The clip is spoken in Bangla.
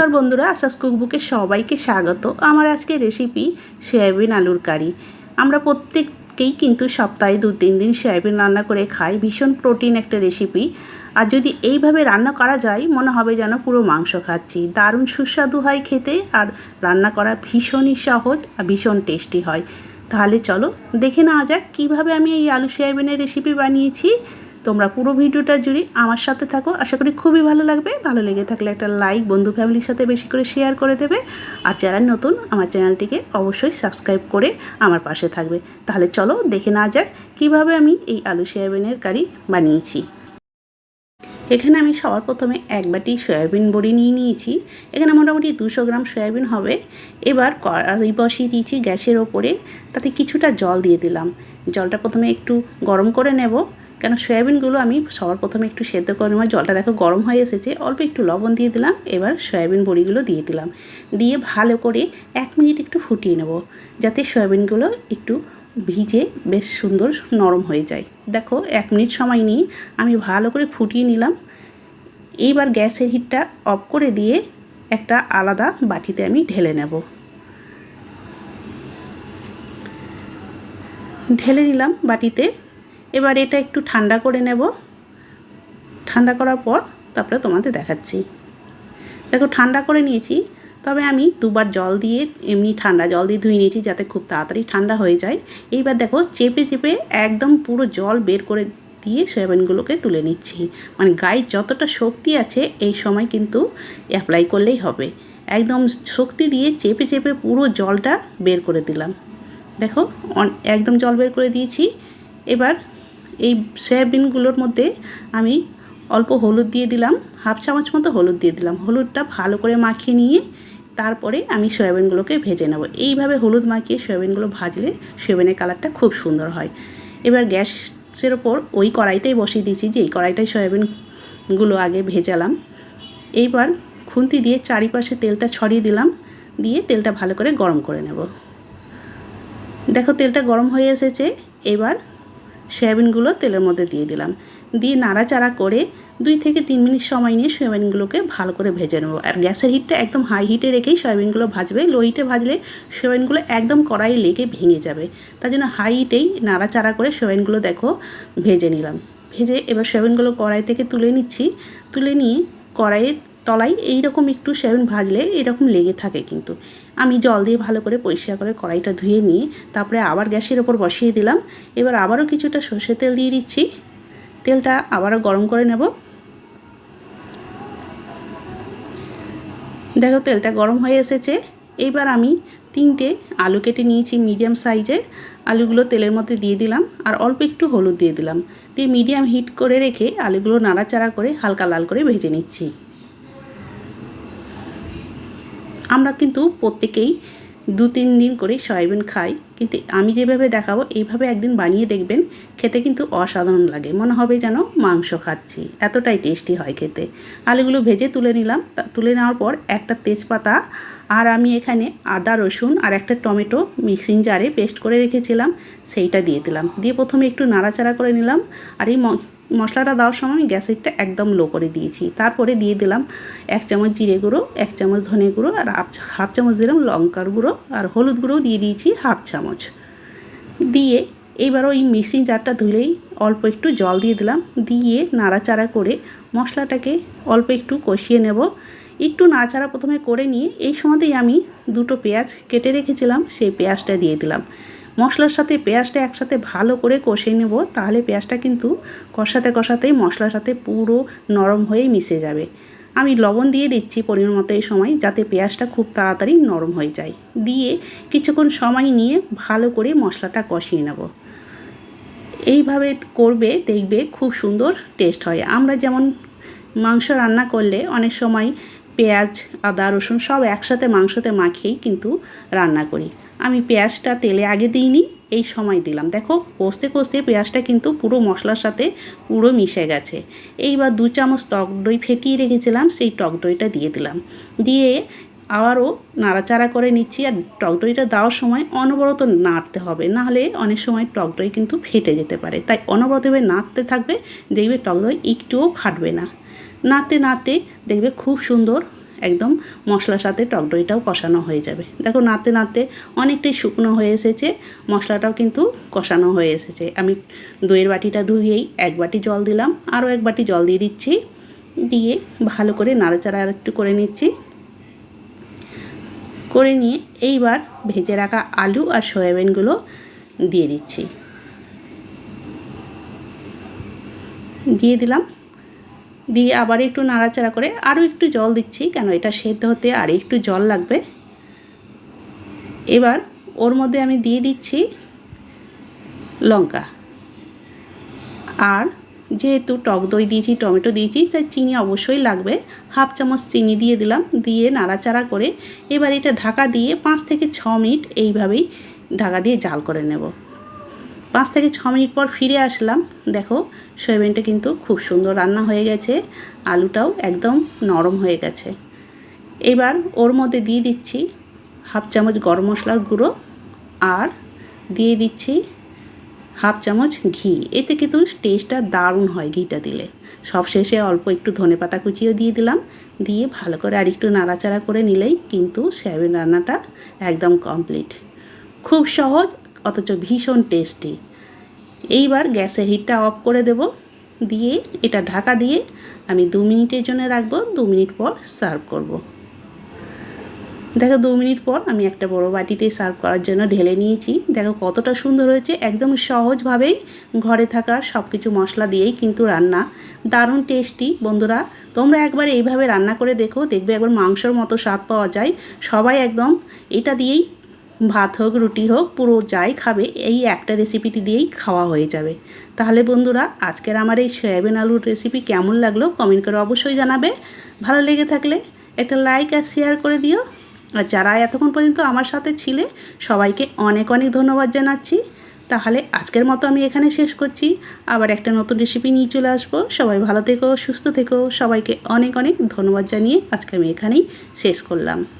নমস্কার বন্ধুরা, আশাস কুকবুকে সবাইকে স্বাগত। আমার আজকে রেসিপি সয়াবিন আলুর কারি। আমরা প্রত্যেককেই কিন্তু সপ্তাহে দু, তিন দিন সয়াবিন রান্না করে খাই। ভীষণ প্রোটিন একটা রেসিপি আর যদি এইভাবে রান্না করা যায়, মনে হবে যেন পুরো মাংস খাচ্ছি। দারুণ সুস্বাদু হয় খেতে আর রান্না করা ভীষণই সহজ আর ভীষণ টেস্টি হয়। তাহলে চলো দেখে নেওয়া যাক কীভাবে আমি এই আলু সয়াবিনের রেসিপি বানিয়েছি। তোমরা পুরো ভিডিওটা জুড়ে আমার সাথে থাকো। আশা করি খুবই ভালো লাগবে। ভালো লেগে থাকলে একটা লাইক বন্ধু ফ্যামিলির সাথে বেশি করে শেয়ার করে দেবে। আর যারা নতুন, আমার চ্যানেলটিকে অবশ্যই সাবস্ক্রাইব করে আমার পাশে থাকবে। তাহলে চলো দেখে না যাক কীভাবে আমি এই আলু সয়াবিনের কারি বানিয়েছি। এখানে আমি সবার প্রথমে এক বাটি সয়াবিন বড়ি নিয়ে নিয়েছি। এখানে মোটামুটি দুশো গ্রাম সয়াবিন হবে। এবার কড়াই বসিয়ে দিয়েছি গ্যাসের ওপরে। তাতে কিছুটা জল দিয়ে দিলাম। জলটা প্রথমে একটু গরম করে নেব। কেন সয়াবিনগুলো আমি সবার প্রথমে একটু সেদ্ধ করে নেওয়ার জলটা দেখো গরম হয়ে এসেছে। অল্প একটু লবণ দিয়ে দিলাম। এবার সয়াবিন বড়িগুলো দিয়ে দিলাম। দিয়ে ভালো করে এক মিনিট একটু ফুটিয়ে নেব যাতে সয়াবিনগুলো একটু ভিজে বেশ সুন্দর নরম হয়ে যায়। দেখো এক মিনিট সময় নিয়ে আমি ভালো করে ফুটিয়ে নিলাম। এইবার গ্যাসের হিটটা অফ করে দিয়ে একটা আলাদা বাটিতে আমি ঢেলে নেব। ঢেলে নিলাম বাটিতে। এবার এটা একটু ঠান্ডা করে নেব। ঠান্ডা করার পর তারপরে তোমাদের দেখাচ্ছি। দেখো, ঠান্ডা করে নিয়েছি, তবে আমি দুবার জল দিয়ে, এমনি ঠান্ডা জল দিয়ে ধুয়ে নিয়েছি যাতে খুব তাড়াতাড়ি ঠান্ডা হয়ে যায়। এইবার দেখো, চেপে চেপে একদম পুরো জল বের করে দিয়ে সয়াবিনগুলোকে তুলে নিচ্ছি। মানে গায়ে যতটা শক্তি আছে, এই সময় কিন্তু অ্যাপ্লাই করলেই হবে। একদম শক্তি দিয়ে চেপে চেপে পুরো জলটা বের করে দিলাম। দেখো একদম জল বের করে দিয়েছি। এবার এই সয়াবিনগুলোর মধ্যে আমি অল্প হলুদ দিয়ে দিলাম, হাফ চামচ মতো হলুদ দিয়ে দিলাম। হলুদটা ভালো করে মাখিয়ে নিয়ে তারপরে আমি সয়াবিনগুলোকে ভেজে নেব। এইভাবে হলুদ মাখিয়ে সয়াবিনগুলো ভাজলে সয়াবিনের কালারটা খুব সুন্দর হয়। এবার গ্যাসের ওপর ওই কড়াইটাই বসিয়ে দিয়েছি যে, এই কড়াইটাই সয়াবিনগুলো আগে ভেজালাম। এইবার খুন্তি দিয়ে চারিপাশে তেলটা ছড়িয়ে দিলাম, দিয়ে তেলটা ভালো করে গরম করে নেব। দেখো তেলটা গরম হয়ে এসেছে। এবার সয়াবিনগুলো তেলের মধ্যে দিয়ে দিলাম। দিয়ে নাড়াচাড়া করে দুই থেকে তিন মিনিট সময় নিয়ে সয়াবিনগুলোকে ভালো করে ভেজে নেব। আর গ্যাসের হিটটা একদম হাই হিটে রেখেই সয়াবিনগুলো ভাজবে। লো হিটে ভাজলে সয়াবিনগুলো একদম কড়াই লেগে ভেঙে যাবে। তার জন্য হাই হিটেই নাড়াচাড়া করে সয়াবিনগুলো দেখো ভেজে নিলাম। ভেজে এবার সয়াবিনগুলো কড়াই থেকে তুলে নিচ্ছি। তুলে নিয়ে কড়াইয়ের তলায় এইরকম একটু সয়াবিন ভাজলে এরকম লেগে থাকে কিন্তু। আমি জল দিয়ে ভালো করে পরিষ্কার করে কড়াইটা ধুয়ে নিয়ে তারপরে আবার গ্যাসের ওপর বসিয়ে দিলাম। এবার আবারও কিছুটা সর্ষে তেল দিয়ে দিচ্ছি। তেলটা আবারও গরম করে নেব। দেখো তেলটা গরম হয়ে এসেছে। এইবার আমি তিনটে আলু কেটে নিয়েছি মিডিয়াম সাইজের আলুগুলো তেলের মধ্যে দিয়ে দিলাম আর অল্প একটু হলুদ দিয়ে দিলাম। দিয়ে মিডিয়াম হিট করে রেখে আলুগুলো নাড়াচাড়া করে হালকা লাল করে ভেজে নিচ্ছি। আমরা কিন্তু প্রত্যেকেই দু তিন দিন করে সয়াবিন খাই। কিন্তু আমি যেভাবে দেখাবো, এইভাবে একদিন বানিয়ে দেখবেন, খেতে কিন্তু অসাধারণ লাগে। মনে হবে যেন মাংস খাচ্ছি। এতটাই টেস্টি হয় খেতে। আলুগুলো ভেজে তুলে নিলাম। তুলে নেওয়ার পর একটা তেজপাতা আর আমি এখানে আদা, রসুন আর একটা টমেটো মিক্সিং জারে পেস্ট করে রেখেছিলাম। সেইটা দিয়ে দিলাম। দিয়ে প্রথমে একটু নাড়াচাড়া করে নিলাম। আর এই মশলাটা দেওয়ার সময় আমি গ্যাসেরটা একদম লো করে দিয়েছি। তারপরে দিয়ে দিলাম এক চামচ জিরে গুঁড়ো, এক চামচ ধনে গুঁড়ো আর হাফ চামচ দিলাম লঙ্কার গুঁড়ো আর হলুদ গুঁড়ো দিয়ে দিয়েছি হাফ চামচ। দিয়ে এবার ওই মিক্সিং জারটা ধুলেই অল্প একটু জল দিয়ে দিলাম। দিয়ে নাড়াচাড়া করে মশলাটাকে অল্প একটু কষিয়ে নেব। একটু নাড়াচাড়া প্রথমে করে নিয়ে এই সময়তেই আমি দুটো পেঁয়াজ কেটে রেখেছিলাম, সেই পেঁয়াজটা দিয়ে দিলাম। মশলার সাথে পেঁয়াজটা একসাথে ভালো করে কষে নেব, তাহলে পেঁয়াজটা কিন্তু কষাতে কষাতেই মশলার সাথে পুরো নরম হয়ে মিশে যাবে। আমি লবণ দিয়ে দিচ্ছি পরিমাণ মতো এই সময়, যাতে পেঁয়াজটা খুব তাড়াতাড়ি নরম হয়ে যায়। দিয়ে কিছুক্ষণ সময় নিয়ে ভালো করে মশলাটা কষিয়ে নেব। এইভাবে করবে, দেখবে খুব সুন্দর টেস্ট হয়। আমরা যেমন মাংস রান্না করলে অনেক সময় পেঁয়াজ, আদা, রসুন সব একসাথে মাংসতে মাখিয়েই কিন্তু রান্না করি। আমি পেঁয়াজটা তেলে আগে দিইনি এই সময় দিলাম। দেখো, কষতে কষতে পেঁয়াজটা কিন্তু পুরো মশলার সাথে পুরো মিশে গেছে। এইবার দু চামচ টক দই ফেটিয়ে রেখেছিলাম, সেই টক দইটা দিয়ে দিলাম। দিয়ে আবারও নাড়াচাড়া করে নিচ্ছি আর টক দইটা দেওয়ার সময় অনবরত নাড়তে হবে। নাহলে অনেক সময় টক দই কিন্তু ফেটে যেতে পারে। তাই অনবরত অনবরতভাবে নাড়তে থাকবে, দেখবে টক দই একটুও ফাটবে না। নাড়তে নাড়তে দেখবে খুব সুন্দর একদম মশলার সাথে টক দইটাও কষানো হয়ে যাবে। দেখো নাতে নাতে অনেকটাই শুকনো হয়ে এসেছে, মশলাটাও কিন্তু কষানো হয়ে এসেছে। আমি দইয়ের বাটিটা ধুয়েই এক বাটি জল দিলাম, আরও এক বাটি জল দিয়ে দিচ্ছি, দিয়ে ভালো করে নাড়াচাড়া আর একটু করে নিচ্ছি। করে নিয়ে এইবার ভেজে রাখা আলু আর সয়াবিনগুলো দিয়ে দিচ্ছি। দিয়ে দিলাম দিয়ে আবার একটু নাড়াচাড়া করে আরও একটু জল দিচ্ছি, কেন এটা সেদ্ধ হতে আর একটু জল লাগবে। এবার ওর মধ্যে আমি দিয়ে দিচ্ছি লঙ্কা। আর যেহেতু টক দই দিয়েছি, টমেটো দিয়েছি, তাই চিনি অবশ্যই লাগবে। হাফ চামচ চিনি দিয়ে দিলাম, দিয়ে নাড়াচাড়া করে এবার এটা ঢাকা দিয়ে পাঁচ থেকে ছ মিনিট এইভাবেই ঢাকা দিয়ে জাল করে নেব। পাঁচ থেকে ছ মিনিট পর ফিরে আসলাম। দেখো, সয়াবিনটা কিন্তু খুব সুন্দর রান্না হয়ে গেছে। আলুটাও একদম নরম হয়ে গেছে। এবার ওর মধ্যে দিয়ে দিচ্ছি হাফ চামচ গরম মশলার গুঁড়ো আর দিয়ে দিচ্ছি হাফ চামচ ঘি। এতে কিন্তু টেস্টটা দারুণ হয় ঘিটা দিলে। সব শেষে অল্প একটু ধনে পাতা কুচিও দিয়ে দিলাম। দিয়ে ভালো করে আর একটু নাড়াচাড়া করে নিলেই কিন্তু সয়াবিন রান্নাটা একদম কমপ্লিট খুব সহজ অথচ ভীষণ টেস্টি। এইবার গ্যাসের হিটটা অফ করে দেব। দিয়ে এটা ঢাকা দিয়ে আমি দু মিনিটের জন্য রাখব। দু মিনিট পর সার্ভ করব। দেখো দু মিনিট পর আমি একটা বড় বাটিতে সার্ভ করার জন্য ঢেলে নিয়েছি। দেখো কতটা সুন্দর হয়েছে। একদম সহজভাবেই ঘরে থাকা সব কিছু মশলা দিয়েই কিন্তু রান্না। দারুণ টেস্টি। বন্ধুরা, তোমরা একবার এইভাবে রান্না করে দেখো। দেখবে একবার মাংসর মতো স্বাদ পাওয়া যায়। সবাই একদম এটা দিয়েই ভাত হোক, রুটি হোক, পুরো যাই খাবে, এই একটা রেসিপিটি দিয়েই খাওয়া হয়ে যাবে। তাহলে বন্ধুরা, আজকের আমার এই সয়াবিন আলুর রেসিপি কেমন লাগল কমেন্ট করে অবশ্যই জানাবে। ভালো লেগে থাকলে একটা লাইক আর শেয়ার করে দিও। আর যারা এতক্ষণ পর্যন্ত আমার সাথে ছিলে, সবাইকে অনেক অনেক ধন্যবাদ জানাচ্ছি। তাহলে আজকের মতো আমি এখানে শেষ করছি। আবার একটা নতুন রেসিপি নিয়ে চলে আসব। সবাই ভালো থেকো, সুস্থ থেকো। সবাইকে অনেক অনেক ধন্যবাদ জানিয়ে আজকে আমি এখানেই শেষ করলাম।